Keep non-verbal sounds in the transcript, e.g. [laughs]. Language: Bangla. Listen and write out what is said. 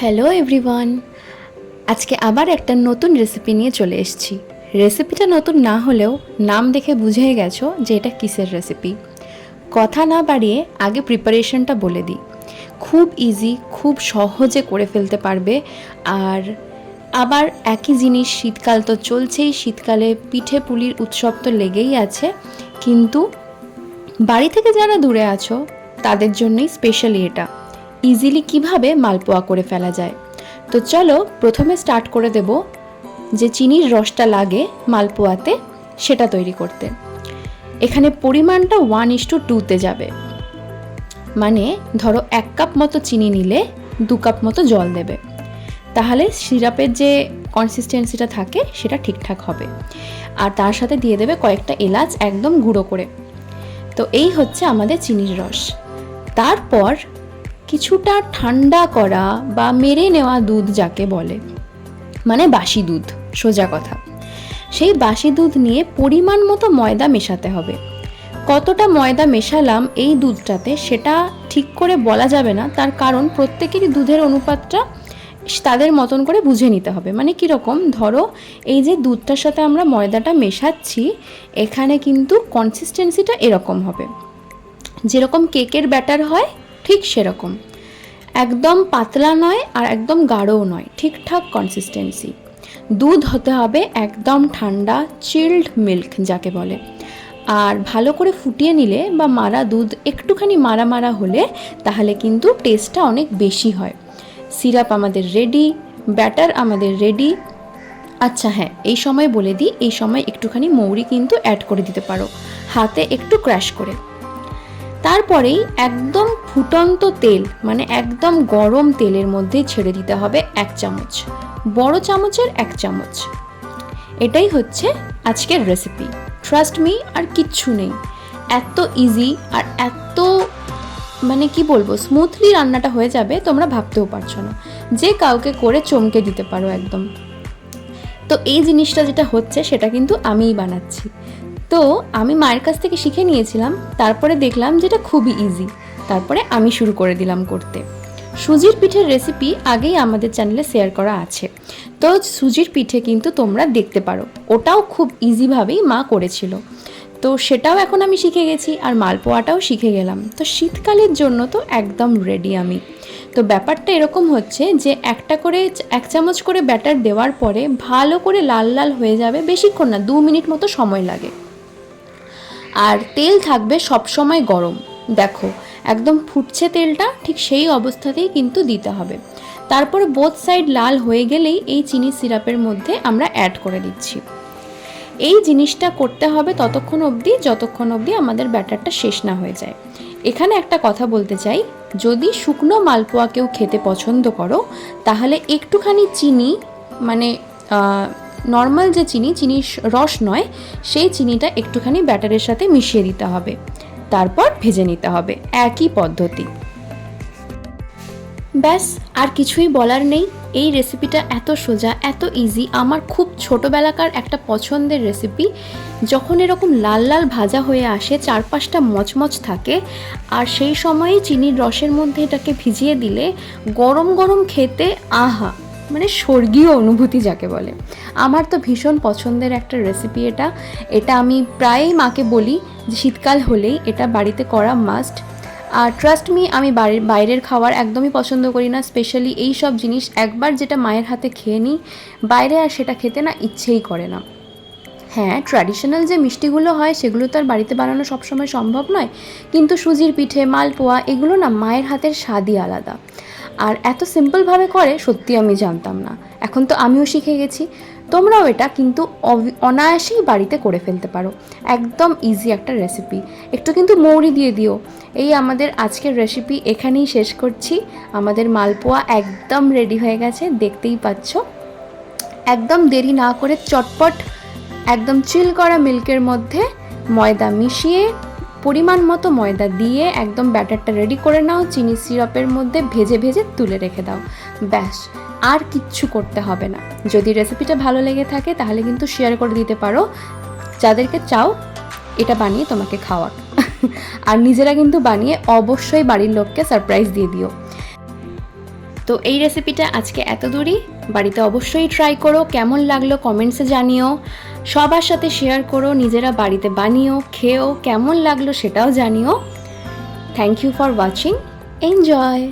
হ্যালো এভরিওয়ান আজকে আবার একটা নতুন রেসিপি নিয়ে চলে এসেছি। রেসিপিটা নতুন না হলেও নাম দেখে বুঝেই গেছো যে এটা কিসের রেসিপি কথা না বাড়িয়ে আগে প্রিপারেশনটা বলে দিই। খুব ইজি খুব সহজে করে ফেলতে পারবে। আর আবার একই জিনিস শীতকাল তো চলছেই, শীতকালে পিঠে পুলির উৎসব তো লেগেই আছে। কিন্তু বাড়ি থেকে যারা দূরে আছো, তাদের জন্যই স্পেশালি এটা। ইজিলি কীভাবে মালপোয়া করে ফেলা যায়? তো চলো প্রথমে স্টার্ট করে দেব যে চিনির রসটা লাগে মালপোয়াতে সেটা তৈরি করতে। এখানে পরিমাণটা ওয়ান ইস টু টুতে যাবে। মানে ধরো এক কাপ মতো চিনি নিলে দু কাপ মতো জল দেবে। তাহলে সিরাপের যে কনসিস্টেন্সিটা থাকে সেটা ঠিকঠাক হবে। আর তার সাথে দিয়ে দেবে কয়েকটা এলাচ একদম গুঁড়ো করে। তো এই হচ্ছে আমাদের চিনির রস। তারপর কিছুটা ঠান্ডা করা বা মেরে নেওয়া দুধ যাকে বলে মানে বাসি দুধ, সোজা কথা। সেই বাসি দুধ নিয়ে পরিমাণ মতো ময়দা মেশাতে হবে। কতটা ময়দা মেশালাম এই দুধটাতে সেটা ঠিক করে বলা যাবে না, তার কারণ প্রত্যেকেরই দুধের অনুপাতটা তাদের মতন করে বুঝে নিতে হবে। মানে কীরকম ধরো, এই যে দুধটার সাথে আমরা ময়দাটা মেশাচ্ছি, এখানে কিন্তু কনসিস্টেন্সিটা এরকম হবে। যেরকম কেকের ব্যাটার হয় ঠিক সেরকম। একদম পাতলা নয় আর একদম গাঢ়ও নয়, ঠিকঠাক কনসিস্টেন্সি দুধ হতে হবে একদম ঠান্ডা চিল্ড মিল্ক যাকে বলে। আর ভালো করে ফুটিয়ে নিলে বা মারা দুধ একটুখানি মারা মারা হলে তাহলে কিন্তু টেস্টটা অনেক বেশি হয়। সিরাপ আমাদের রেডি ব্যাটার আমাদের রেডি আচ্ছা হ্যাঁ এই সময় বলে দিই, এই সময় একটুখানি মৌরি কিন্তু অ্যাড করে দিতে পারো। হাতে একটু ক্র্যাশ করে। তারপরেই একদম ফুটন্ত তেল মানে একদম গরম তেলের মধ্যে ছেড়ে দিতে হবে এক চামচ, বড় চামচের এক চামচ। এটাই হচ্ছে আজকের রেসিপি ট্রাস্ট মি আর কিচ্ছু নেই। এত ইজি আর এত মানে কি বলব স্মুথলি রান্নাটা হয়ে যাবে, তোমরা ভাবতেও পারছ না। যে কাউকে করে চমকে দিতে পারো একদম। তো এই জিনিসটা যেটা হচ্ছে, সেটা কিন্তু আমিই বানাচ্ছি। তো আমি মায়ের কাছ থেকে শিখে নিয়েছিলাম, তারপরে দেখলাম যেটা খুবই ইজি তারপরে আমি শুরু করে দিলাম করতে। সুজির পিঠের রেসিপি আগেই আমাদের চ্যানেলে শেয়ার করা আছে। তো সুজির পিঠে কিন্তু তোমরা দেখতে পারো। ওটাও খুব ইজিভাবেই মা করেছিল। তো সেটাও এখন আমি শিখে গেছি আর মালপোয়াটাও শিখে গেলাম। তো শীতকালের জন্য তো একদম রেডি আমি। তো ব্যাপারটা এরকম হচ্ছে যে একটা করে এক চামচ করে ব্যাটার দেওয়ার পরে ভালো করে লাল লাল হয়ে যাবে, বেশিক্ষণ না, দু মিনিট মতো সময় লাগে। আর তেল থাকবে সবসময় গরম। দেখো, একদম ফুটছে তেলটা, ঠিক সেই অবস্থাতেই কিন্তু দিতে হবে। তারপর বোথ সাইড লাল হয়ে গেলেই এই চিনি সিরাপের মধ্যে আমরা অ্যাড করে দিচ্ছি। এই জিনিসটা করতে হবে ততক্ষণ অবধি, যতক্ষণ অবধি আমাদের ব্যাটারটা শেষ না হয়ে যায়। এখানে একটা কথা বলতে চাই, যদি শুকনো মালপোয়া কেউ খেতে পছন্দ করো, তাহলে একটুখানি চিনি মানে নর্মাল যে চিনি, চিনির রস নয়, সেই চিনিটা একটুখানি ব্যাটারের সাথে মিশিয়ে দিতে হবে। তারপর ভেজে নিতে হবে, একই পদ্ধতি। ব্যাস, আর কিছুই বলার নেই। এই রেসিপিটা এত সোজা, এত ইজি আমার খুব ছোটোবেলাকার একটা পছন্দের রেসিপি যখন এরকম লাল লাল ভাজা হয়ে আসে, চারপাশটা মচমচ থাকে, আর সেই সময়ে চিনির রসের মধ্যে এটাকে ভিজিয়ে দিলে গরম গরম খেতে আহা! মানে স্বর্গীয় অনুভূতি যাকে বলে। আমার তো ভীষণ পছন্দের একটা রেসিপি এটা। এটা আমি প্রায়ই মাকে বলি যে শীতকাল হলেই এটা বাড়িতে করা মাস্ট আর ট্রাস্ট মি আমি বাড়ির, বাইরের খাবার একদমই পছন্দ করি না স্পেশালি এই সব জিনিস একবার যেটা মায়ের হাতে খেয়ে নিই, বাইরে আর সেটা খেতে না ইচ্ছেই করে না। হ্যাঁ ট্র্যাডিশনাল যে মিষ্টিগুলো হয় সেগুলো তো আর বাড়িতে বানানো সবসময় সম্ভব নয়, কিন্তু সুজির পিঠে, মালপোয়া এগুলো না মায়ের হাতের স্বাদই আলাদা। আর এত সিম্পলভাবে করে সত্যি আমি জানতাম না। এখন তো আমিও শিখে গেছি। তোমরাও এটা কিন্তু অনায়াসেই বাড়িতে করে ফেলতে পারো। একদম ইজি একটা রেসিপি একটু কিন্তু মৌরি দিয়ে দিও। এই আমাদের আজকের রেসিপি এখানেই শেষ করছি। আমাদের মালপোয়া একদম রেডি হয়ে গেছে, দেখতেই পাচ্ছ। একদম দেরি না করে চটপট একদম চিল করা মিল্কের মধ্যে ময়দা মিশিয়ে পরিমাণ মতো ময়দা দিয়ে একদম ব্যাটারটা রেডি করে নাও, চিনি সিরাপের মধ্যে ভেজে ভেজে তুলে রেখে দাও। ব্যাস, আর কিচ্ছু করতে হবে না। যদি রেসিপিটা ভালো লেগে থাকে, তাহলে কিন্তু শেয়ার করে দিতে পারো। যাদেরকে চাও, এটা বানিয়ে তোমাকে খাওয়া [laughs] আর নিজেরা কিন্তু বানিয়ে অবশ্যই বাড়ির লোককে সারপ্রাইজ দিয়ে দিও। তো এই রেসিপিটা আজকে এত দূরই। বাড়িতে অবশ্যই ট্রাই করো। কেমন লাগল কমেন্টসে জানিও। সবার সাথে শেয়ার করো, নিজেরা বাড়িতে বানিও খেয়েও কেমন লাগল সেটাও জানিও। Thank you for watching enjoy